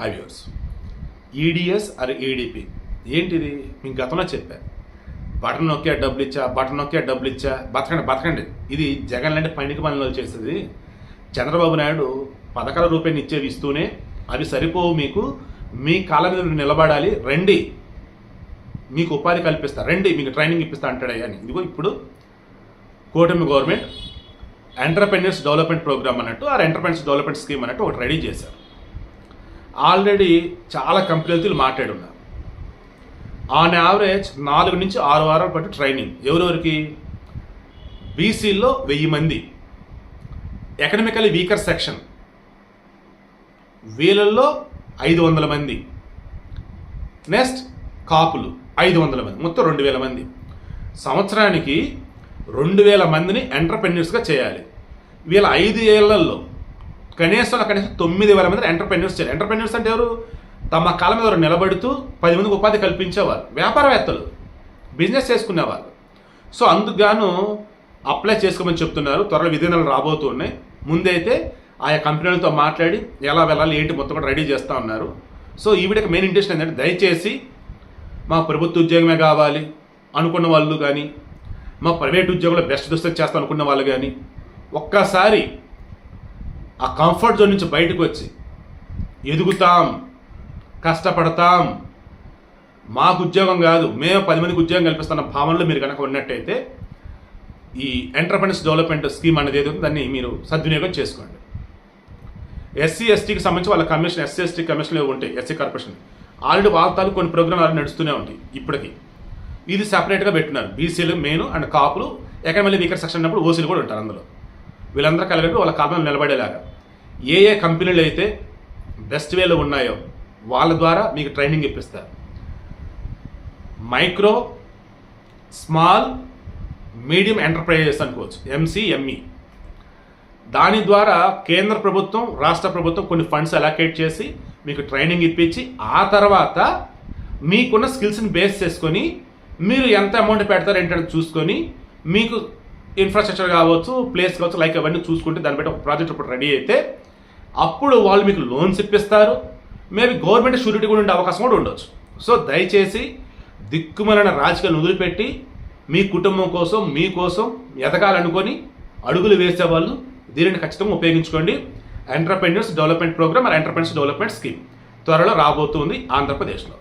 హైవ్యూర్స్ EDS are EDP ఏంటిది? మీకు గతంలో చెప్పాను బటన్ నొక్కే డబ్బులు ఇచ్చా బటన్ నొక్కే డబ్బులు ఇచ్చా. బతకండి బతకండి. ఇది జగన్ లాంటి పనికి పనులు చేసేది. చంద్రబాబు నాయుడు పథకాల రూపాయలు ఇచ్చేవి ఇస్తూనే అవి సరిపోవు మీకు. మీ కాళ్ళ మీద నిలబడాలి. రండి. మీకు ఉపాధి కల్పిస్తా. రండి మీకు ట్రైనింగ్ ఇప్పిస్తా అంటాడే అని. ఇదిగో ఇప్పుడు కూటమి గవర్నమెంట్ ఎంటర్ప్రెన్యూర్స్ డెవలప్మెంట్ ప్రోగ్రామ్ అన్నట్టు ఆ ఎంటర్ప్రెన్యూర్స్ డెవలప్మెంట్ స్కీమ్ అన్నట్టు ఒకటి రెడీ చేశారు. ఆల్రెడీ చాలా కంపెనీలతో మాట్లాడున్నారు. ఆన్ యావరేజ్ నాలుగు నుంచి ఆరు వారాల పాటు ట్రైనింగ్ ఎవరెవరికి? బీసీలో వెయ్యి మంది. ఎకనమికలీ వీకర్ సెక్షన్ వీళ్ళల్లో ఐదు వందల మంది. నెక్స్ట్ కాపులు. ఐదు వందల మంది. మొత్తం రెండు వేల మంది. సంవత్సరానికి రెండు వేల మందిని ఎంటర్ప్రెన్యూర్స్గా చేయాలి. వీళ్ళ ఐదు ఏళ్ళలో కనీసం కనీసం తొమ్మిది వేల మంది ఎంటర్ప్రెన్యూర్స్ చేయాలి ఎంటర్ప్రెన్యూర్స్ అంటే ఎవరు? తమ కాళ్ళ మీద వారు నిలబడుతూ పది మందికి ఉపాధి కల్పించేవారు వ్యాపారవేత్తలు బిజినెస్ చేసుకునేవారు. సో అందుకుగాను అప్లై చేసుకోమని చెప్తున్నారు. త్వరలో విధానాలు రాబోతున్నాయి ముందైతే ఆయా కంపెనీలతో మాట్లాడి ఎలా వెళ్ళాలి ఏంటి మొత్తం కూడా రెడీ చేస్తూ ఉన్నారు. సో ఈవిడకి మెయిన్ ఇంట్రెస్ట్ ఏంటంటే దయచేసి మా ప్రభుత్వ ఉద్యోగమే కావాలి అనుకున్న వాళ్ళు కానీ మా ప్రైవేట్ ఉద్యోగంలో బెస్ట్ దుస్తు చేస్తాం అనుకున్న వాళ్ళు కానీ ఒక్కసారి ఆ కంఫర్ట్ జోన్ నుంచి బయటకు వచ్చి ఎదుగుతాం కష్టపడతాం. మాకు ఉద్యోగం కాదు మేము పది మందికి ఉద్యోగం కల్పిస్తున్న భావనలో మీరు కనుక ఉన్నట్టయితే ఈ ఎంటర్ప్రెనర్స్ డెవలప్మెంట్ స్కీమ్ అనేది ఏదో దాన్ని మీరు సద్వినియోగం చేసుకోండి. ఎస్సీ ఎస్టీకి సంబంధించి వాళ్ళ కమిషన్ ఎస్సీ ఎస్టీ కమిషన్లు ఉంటాయి ఎస్సీ కార్పొరేషన్ ఆల్రెడీ వాళ్ళ కొన్ని ప్రోగ్రామ్ ఆల్రెడీ నడుస్తూనే ఉంటాయి ఇప్పటికీ. ఇది సెపరేట్గా పెట్టినారు. బీసీలు మెయిన్ అండ్ కాపులు ఎకనమల్లి వీకర్ సెక్షన్ ఉన్నప్పుడు ఓసీలు కూడా ఉంటారు అందులో. వీళ్ళందరూ కలిపి వాళ్ళ కాలం నిలబడేలాగా. ఏ ఏ కంపెనీలు అయితే బెస్ట్ వేలో ఉన్నాయో వాళ్ళ ద్వారా మీకు ట్రైనింగ్ ఇప్పిస్తారు. మైక్రో స్మాల్ మీడియం ఎంటర్ప్రైజెస్ అనుకోవచ్చు. ఎంసీఎంఈ దాని ద్వారా కేంద్ర ప్రభుత్వం రాష్ట్ర ప్రభుత్వం కొన్ని ఫండ్స్ అలొకేట్ చేసి మీకు ట్రైనింగ్ ఇప్పించి ఆ తర్వాత మీకున్న స్కిల్స్ని బేస్ చేసుకొని మీరు ఎంత అమౌంట్ పెడతారు ఏంటంటే చూసుకొని మీకు ఇన్ఫ్రాస్ట్రక్చర్ కావచ్చు ప్లేస్ కావచ్చు లైక్ అవన్నీ చూసుకుంటే దాన్ని బట్టి ఒక ప్రాజెక్ట్ ఇప్పుడు రెడీ అయితే అప్పుడు వాళ్ళు మీకు లోన్స్ ఇప్పిస్తారు. మేబీ గవర్నమెంట్ షూరిటీ కూడా ఉండే అవకాశం కూడా ఉండొచ్చు. సో దయచేసి దిక్కుమలన రాజకీయాలు వదిలిపెట్టి మీ కుటుంబం కోసం మీకోసం ఎదగాలనుకొని అడుగులు వేసేవాళ్ళు దీనిని ఖచ్చితంగా ఉపయోగించుకోండి. Entrepreneurs development program or entrepreneurs development scheme త్వరలో రాబోతుంది ఆంధ్రప్రదేశ్లో.